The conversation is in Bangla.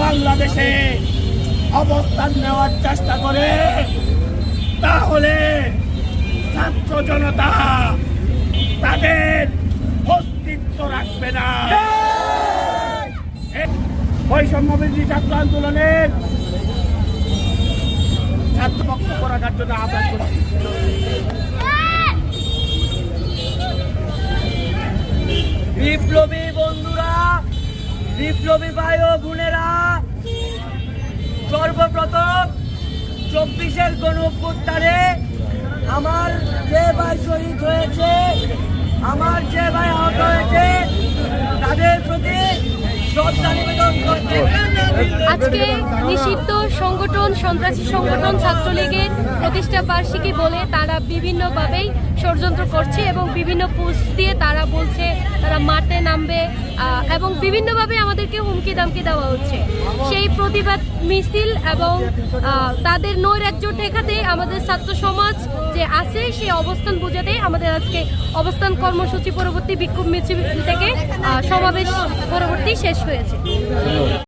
বাংলাদেশে অবস্থান নেওয়ার চেষ্টা করে তাহলে ছাত্র জনতা তাদের অস্তিত্ব রাখবে না। বৈষম্য ছাত্র আন্দোলনের ছাত্র বক্তব্য রাখার জন্য আহ্বান করছি। বিপ্লবী বন্ধুরা বিপ্লবী ভাই ও বোনেরা চব্বিশের গণ অভ্যুত্থানে আমার যে ভাই শহীদ হয়েছে, আমার যে ভাই আহত হয়েছে, তাদের প্রতি শ্রদ্ধা নিবেদন করতে আজকে নিষিদ্ধ সংগঠন, সন্ত্রাসী সংগঠন, ছাত্রলীগের প্রতিষ্ঠা বার্ষিকী বলে তারা বিভিন্নভাবেই ষড়যন্ত্র করছে এবং বিভিন্ন পোস্ট দিয়ে তারা বলছে, তারা মাঠে নামবে এবং বিভিন্নভাবে আমাদেরকে হুমকি দামকি দেওয়া হচ্ছে। সেই প্রতিবাদ মিছিল এবং তাদের নৈরাজ্য ঠেকাতে আমাদের ছাত্র সমাজ যে আছে সেই অবস্থান বোঝাতে আমাদের আজকে অবস্থান কর্মসূচি পরবর্তী বিক্ষোভ মিছিল থেকে সমাবেশ পরবর্তী শেষ হয়েছে।